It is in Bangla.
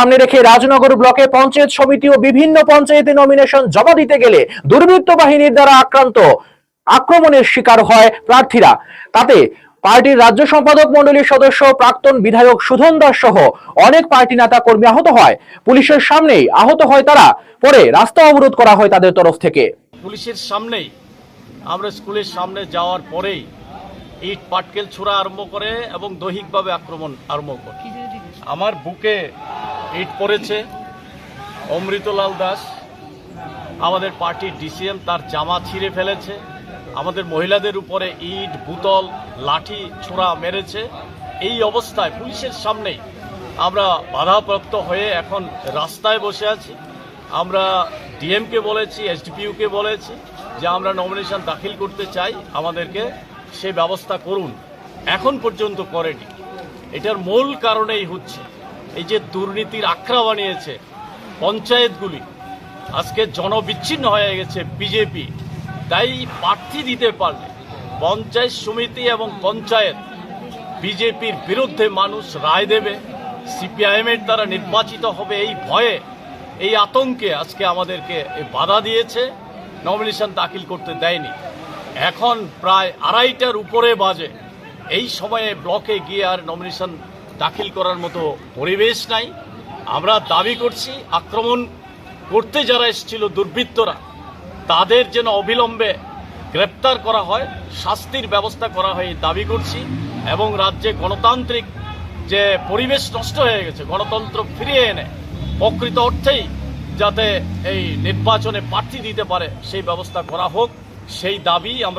সামনে রেখে রাজনগর ব্লকে পঞ্চায়েত সমিতি ও বিভিন্ন পঞ্চায়েতে নমিনেশন জমা দিতে গেলে দুর্বৃত্ত বাহিনীর দ্বারা আক্রান্ত আক্রমণের শিকার হয় প্রার্থীরা। তাতে পার্টির রাজ্য সম্পাদক মণ্ডলীর সদস্য প্রাক্তন বিধায়ক সুধন দাস সহ অনেক পার্টি নেতা কর্মী আহত হয়। পুলিশের সামনেই আহত হয় তারা। পরে রাস্তা অবরোধ করা হয় তাদের তরফ থেকে। পুলিশের সামনেই, আমরা স্কুলের সামনে যাওয়ার পরেই ইট, পাটকেল ছোড়া আরম্ভ করে এবং দৈহিকভাবে আক্রমণ আরম্ভ করে। আমার বুকে ইট পড়েছে। অমৃতলাল দাস, আমাদের পার্টির ডিসিএম, তার জামা ছিঁড়ে ফেলেছে। আমাদের মহিলাদের উপরে ইট, বুতল, লাঠি ছোড়া মেরেছে। এই অবস্থায় পুলিশের সামনেই আমরা বাধাপ্রাপ্ত হয়ে এখন রাস্তায় বসে আছি। আমরা ডিএমকে বলেছি এসডিপিইউকে বলেছি যে আমরা নমিনেশন দাখিল করতে চাই। আমাদেরকে সে ব্যবস্থা করুন। এখন পর্যন্ত করেনি। এটার মূল কারণেই হচ্ছে এই যে দুর্নীতির আখড়া বানিয়েছে পঞ্চায়েতগুলি, আজকে জনবিচ্ছিন্ন হয়ে গেছে বিজেপি। তাই প্রার্থী দিতে পারলে পঞ্চায়েত সমিতি এবং পঞ্চায়েত বিজেপির বিরুদ্ধে মানুষ রায় দেবে, সিপিআইএমের দ্বারা নির্বাচিত হবে এই ভয়ে, এই আতঙ্কে আজকে আমাদেরকে বাধা দিয়েছে নমিনেশন দাখিল করতে দেয়নি। এখন প্রায় আড়াইটার উপরে বাজে। এই সময়ে ব্লকে গিয়ে আর নমিনেশন দাখিল করার মতো পরিবেশ নাই। আমরা দাবি করছি, আক্রমণ করতে যারা এসেছিল দুর্বৃত্তরা, তাদের যেন অবিলম্বে গ্রেপ্তার করা হয়, শাস্তির ব্যবস্থা করা হয় দাবি করছি এবং রাজ্যে গণতান্ত্রিক যে পরিবেশ নষ্ট হয়ে গেছে, গণতন্ত্র ফিরিয়ে এনে প্রকৃত অর্থেই যাতে এই নির্বাচনে প্রার্থী দিতে পারে, সেই ব্যবস্থা করা হোক, সেই দাবি আমরা